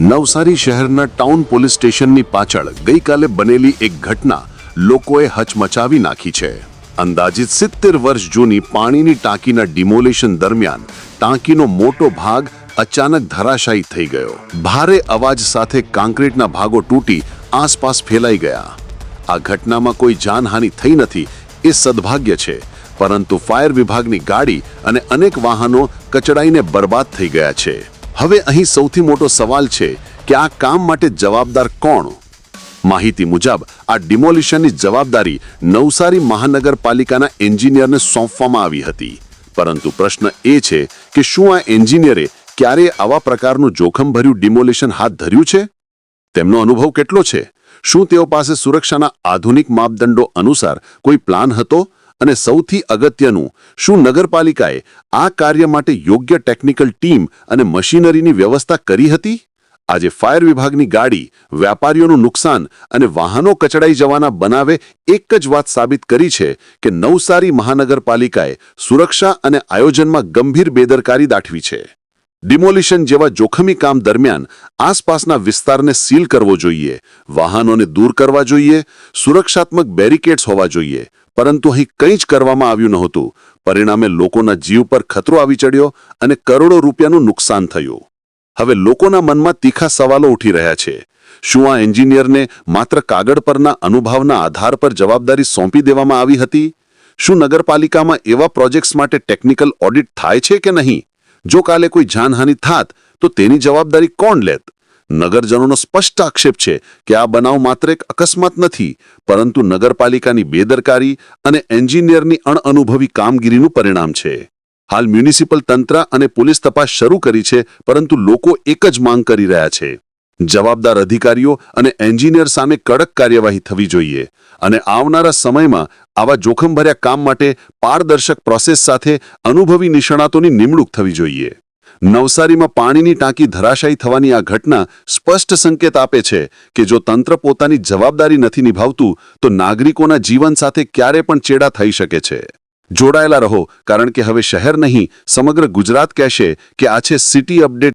નવસારી શહેરના town police સ્ટેશનની પાછળ ગઈકાલે બનેલી એક ઘટના લોકોએ હચમચાવી નાખી છે. અંદાજિત સિત્તેર વર્ષ જૂની પાણીની ટાંકીના ડિમોલેશન દરમિયાન ટાંકીનો મોટો ભાગ અચાનક ધરાશાયી થઈ ગયો. ભારે અવાજ સાથે કાંક્રીટના ભાગો તૂટી આસપાસ ફેલાઈ ગયા. આ ઘટનામાં કોઈ જાનહાનિ થઈ નથી એ સદભાગ્ય છે, પરંતુ ફાયર વિભાગની ગાડી અને અનેક વાહનો કચડાઈને બરબાદ થઈ ગયા છે. હવે અહીં સૌથી મોટો સવાલ છે કે આ કામ માટે જવાબદાર કોણ? માહિતી મુજબ, આ ડિમોલિશનની જવાબદારી નવસારી મહાનગરપાલિકાના એન્જિનિયરને સોંપવામાં આવી હતી. પરંતુ પ્રશ્ન એ છે કે શું આ એન્જિનિયરે ક્યારે આવા પ્રકારનું જોખમભર્યું ડિમોલિશન હાથ ધર્યું છે? તેમનો અનુભવ કેટલો છે? શું તેઓ પાસે સુરક્ષાના આધુનિક માપદંડો અનુસાર કોઈ પ્લાન હતો? અને સૌથી અગત્યનું, શું નગરપાલિકાએ આ કાર્ય માટે યોગ્ય ટેકનિકલ ટીમ અને મશીનરીની વ્યવસ્થા કરી હતી? આજે ફાયર વિભાગની ગાડી વેપારીઓનું નુકસાન અને વાહનો કચડાઈ જવાના બનાવે એક જ વાત સાબિત કરી છે કે નવસારી મહાનગરપાલિકાએ સુરક્ષા અને આયોજનમાં ગંભીર બેદરકારી દાઠવી છે. ડિમોલિશન જેવા જોખમી કામ દરમિયાન આસપાસના વિસ્તારને સીલ કરવો જોઈએ, વાહનોને દૂર કરવા જોઈએ, સુરક્ષાત્મક બેરિકેડ્સ હોવા જોઈએ. પરંતુ અહીં કંઈ જ કરવામાં આવ્યું નહોતું. પરિણામે લોકોના જીવ પર ખતરો આવી ચડ્યો અને કરોડો રૂપિયાનું નુકસાન થયું. હવે લોકોના મનમાં તીખા સવાલો ઉઠી રહ્યા છે. શું આ એન્જિનિયરને માત્ર કાગળ પરના અનુભવના આધાર પર જવાબદારી સોંપી દેવામાં આવી હતી? શું નગરપાલિકામાં એવા પ્રોજેક્ટ્સ માટે ટેકનિકલ ઓડિટ થાય છે કે નહીં? જો કાલે કોઈ જાનહાનિ થાત, તો તેની જવાબદારી કોણ લેત? નગરજનોનો સ્પષ્ટ આક્ષેપ છે કે આ બનાવ માત્ર એક અકસ્માત નથી, પરંતુ નગરપાલિકાની બેદરકારી અને એન્જિનિયરની અણઅનુભવી કામગીરીનું પરિણામ છે. હાલ મ્યુનિસિપલ તંત્ર અને પોલીસ તપાસ શરૂ કરી છે, પરંતુ લોકો એક જ માંગ કરી રહ્યા છે. જવાબદાર અધિકારીઓ અને એન્જિનિયર સામે કડક કાર્યવાહી થવી જોઈએ અને આવનારા સમયમાં આવા જોખમભર્યા કામ માટે પારદર્શક પ્રોસેસ સાથે અનુભવી નિષ્ણાતોની નિમણૂક થવી જોઈએ. નવસારીમાં પાણીની ટાંકી ધરાશાયી થવાની આ ઘટના સ્પષ્ટ સંકેત આપે છે કે જો તંત્ર પોતાની જવાબદારી નથી નિભાવતું, તો નાગરિકોના જીવન સાથે ક્યારે પણ ચેડા થઈ શકે છે. જોડાયેલા રહો, કારણ કે હવે શહેર નહીં, સમગ્ર ગુજરાત કહેશે કે આ છે સિટી અપડેટ